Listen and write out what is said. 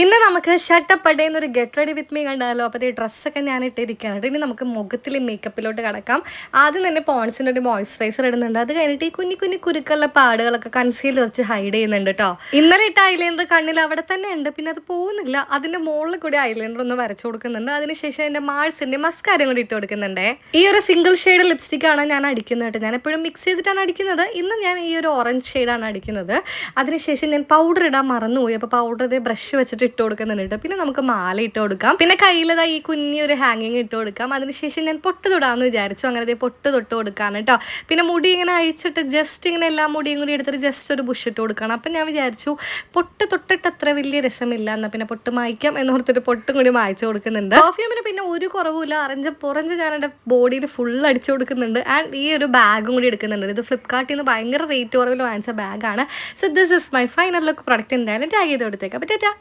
ഇന്ന് നമുക്ക് ഷട്ടപ്പ് അടേ എന്നൊരു ഗെറ്റ് റെഡി വിത്ത് മീ കണ്ടാലോ അപ്പോൾ ഈ ഡ്രസ്സൊക്കെ ഞാൻ ഇട്ടിരിക്കുകയാണ് ഇനി നമുക്ക് മുഖത്തിലെ മേക്കപ്പിലോട്ട് കിടക്കാം. ആദ്യം തന്നെ പോൺസിന്റെ ഒരു മോയ്സ്ചറൈസർ ഇടുന്നുണ്ട്. അത് കഴിഞ്ഞിട്ട് ഈ കുഞ്ഞി കുഞ്ഞി കുരുക്കുള്ള പാടുകളൊക്കെ കൺസീലർ വെച്ച് ഹൈഡ് ചെയ്യുന്നുണ്ട് കേട്ടോ ഇന്നലെ ഇട്ട ഐലൈനർ കണ്ണിൽ അവിടെ തന്നെ ഉണ്ട്. പിന്നെ അത് പോകുന്നില്ല. അതിന്റെ മുകളിൽ കൂടി ഐലൈനർ ഒന്ന് വരച്ചു കൊടുക്കുന്നുണ്ട്. അതിനുശേഷം എന്റെ മാൾസിന്റെ മസ്കാരം കൂടി ഇട്ട് കൊടുക്കുന്നുണ്ട്. ഈ ഒരു സിംഗിൾ ഷെയ്ഡ് ലിപ്സ്റ്റിക് ആണ് ഞാൻ അടിക്കുന്നത് കേട്ടോ. ഞാൻ എപ്പോഴും മിക്സ് ചെയ്തിട്ടാണ് അടിക്കുന്നത്. ഇന്ന് ഞാൻ ഈ ഒരു ഓറഞ്ച് ഷെയ്ഡാണ് അടിക്കുന്നത്. അതിനുശേഷം ഞാൻ പൗഡർ ഇടാൻ മറന്നുപോയി. അപ്പോൾ പൗഡർ ഇതേ ബ്രഷ് വെച്ചിട്ട് ഇട്ട് കൊടുക്കുന്നുണ്ട് കേട്ടോ പിന്നെ നമുക്ക് മാല ഇട്ട് കൊടുക്കാം. പിന്നെ കയ്യിലതാ ഈ കുഞ്ഞി ഒരു ഹാങ്ങിങ് ഇട്ട് കൊടുക്കാം. അതിനുശേഷം ഞാൻ പൊട്ട് തൊടാന്ന് വിചാരിച്ചു. അങ്ങനെ പൊട്ട് തൊട്ട് കൊടുക്കാണ് കേട്ടോ പിന്നെ മുടി ഇങ്ങനെ അഴിച്ചിട്ട് ജസ്റ്റ് ഇങ്ങനെ എല്ലാ മുടിയും കൂടി എടുത്തിട്ട് ജസ്റ്റ് ഒരു ബുഷ് ഇട്ട് കൊടുക്കണം. അപ്പം ഞാൻ വിചാരിച്ചു പൊട്ട് തൊട്ടിട്ട് അത്ര വലിയ രസമില്ല. എന്നാൽ പിന്നെ പൊട്ട് മായ്ക്കാം എന്ന് ഓർത്തിട്ട് പൊട്ടും കൂടി മായ്ച്ചു കൊടുക്കുന്നുണ്ട്. പെർഫ്യൂമിന് പിന്നെ ഒരു കുറവുമില്ല. അറഞ്ച പുറഞ്ച് ഞാൻ എന്റെ ബോഡിയിൽ ഫുൾ അടിച്ചു കൊടുക്കുന്നുണ്ട്. ആൻഡ് ഈ ഒരു ബാഗും കൂടി എടുക്കുന്നുണ്ട്. ഇത് ഫ്ലിപ്കാർട്ടിൽ നിന്ന് ഭയങ്കര റേറ്റ് കുറവിൽ വാങ്ങിച്ച ബാഗാണ് so this is my final look product എന്തായാലും ടാഗ് ചെയ്ത് കൊടുത്തേക്കാം. പറ്റാ